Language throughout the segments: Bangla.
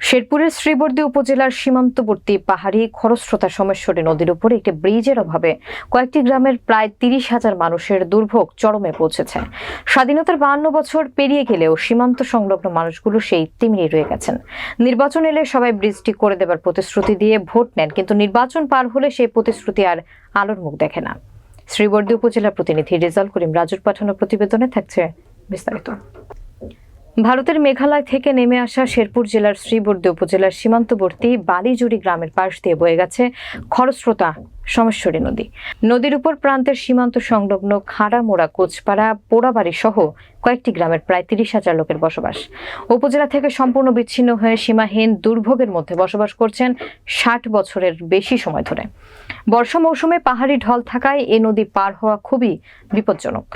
শেরপুরের শ্রীবর্দী উপজেলার সীমান্তবর্তী পাহাড়ি খরস্রোতা সোমেশ্বরী নদীর উপর একটি ব্রিজের অভাবে কয়েকটি গ্রামের প্রায় তিরিশ হাজার মানুষের দুর্ভোগ চরমে পৌঁছেছে। স্বাধীনতার বাহান্ন বছর পেরিয়ে গেলেও সীমান্ত সংলগ্ন মানুষগুলো সেই তিমিরে রয়ে গেছেন। নির্বাচন এলে সবাই ব্রিজটি করে দেবার প্রতিশ্রুতি দিয়ে ভোট নেন, কিন্তু নির্বাচন পার হলে সেই প্রতিশ্রুতি আর আলোর মুখ দেখে না। শ্রীবর্দী উপজেলা প্রতিনিধি রেজাল করিম রাজুর পাঠানো প্রতিবেদনে থাকছে বিস্তারিত। ভারতের মেঘালয় থেকে নেমে আসা শেরপুর জেলার শ্রীবর্দী উপজেলার সীমান্তবর্তী বালিজুড়ি গ্রামের পাশ দিয়ে বয়ে গেছে খরস্রোতা সোমেশ্বরী নদী। নদীর উপর প্রান্তের সীমান্ত সংলগ্ন খাড়ামোড়া, কোচপাড়া, পোড়াবাড়ি সহ কয়েকটি গ্রামের প্রায় তিরিশ হাজার লোকের বসবাস। উপজেলা থেকে সম্পূর্ণ বিচ্ছিন্ন হয়ে সীমাহীন দুর্ভোগের মধ্যে বসবাস করছেন ষাট বছরের বেশি সময় ধরে। বর্ষা মৌসুমে পাহাড়ি ঢল থাকায় এ নদী পার হওয়া খুবই বিপজ্জনক।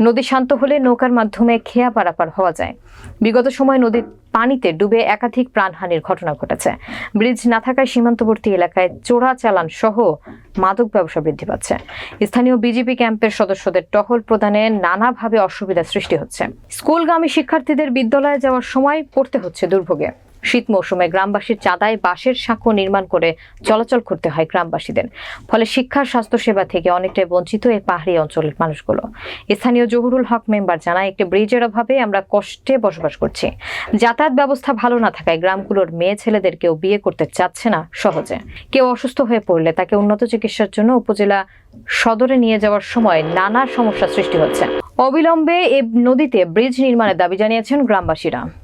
নদী শান্ত হলে নৌকার মাধ্যমে খেয়া পারাপার হওয়া যায়। বিগত সময় নদীর পানিতে ডুবে একাধিক প্রাণহানির ঘটনা ঘটেছে। ব্রিজ না থাকায় সীমান্তবর্তী এলাকায় চোরা চালান সহ মাদক ব্যবসা বৃদ্ধি পাচ্ছে। স্থানীয় বিজেপি ক্যাম্পের সদস্যদের টহল প্রদানে নানাভাবে অসুবিধা সৃষ্টি হচ্ছে। স্কুলগামী শিক্ষার্থীদের বিদ্যালয়ে যাওয়ার সময় পড়তে হচ্ছে দুর্ভোগে। শীত মৌসুমে গ্রামবাসীর চাঁদায় বাঁশের সাঁকো নির্মাণ করে চলাচল করতে হয় গ্রামবাসীদের। ফলে শিক্ষা, স্বাস্থ্যসেবা থেকে অনেকটাই বঞ্চিত এই পাহাড়ি অঞ্চলের মানুষগুলো। স্থানীয় জহুরুল হক মেম্বার জানায়, একটি ব্রিজের অভাবে আমরা কষ্টে বসবাস করছি। যাতায়াত ব্যবস্থা ভালো না থাকায় গ্রামগুলোর মেয়ে ছেলেদের কেউ বিয়ে করতে চাচ্ছে না সহজে। কেউ অসুস্থ হয়ে পড়লে তাকে উন্নত চিকিৎসার জন্য উপজেলা সদরে নিয়ে যাওয়ার সময় নানা সমস্যা সৃষ্টি হচ্ছে। অবিলম্বে এ নদীতে ব্রিজ নির্মাণের দাবি জানিয়েছেন গ্রামবাসীরা।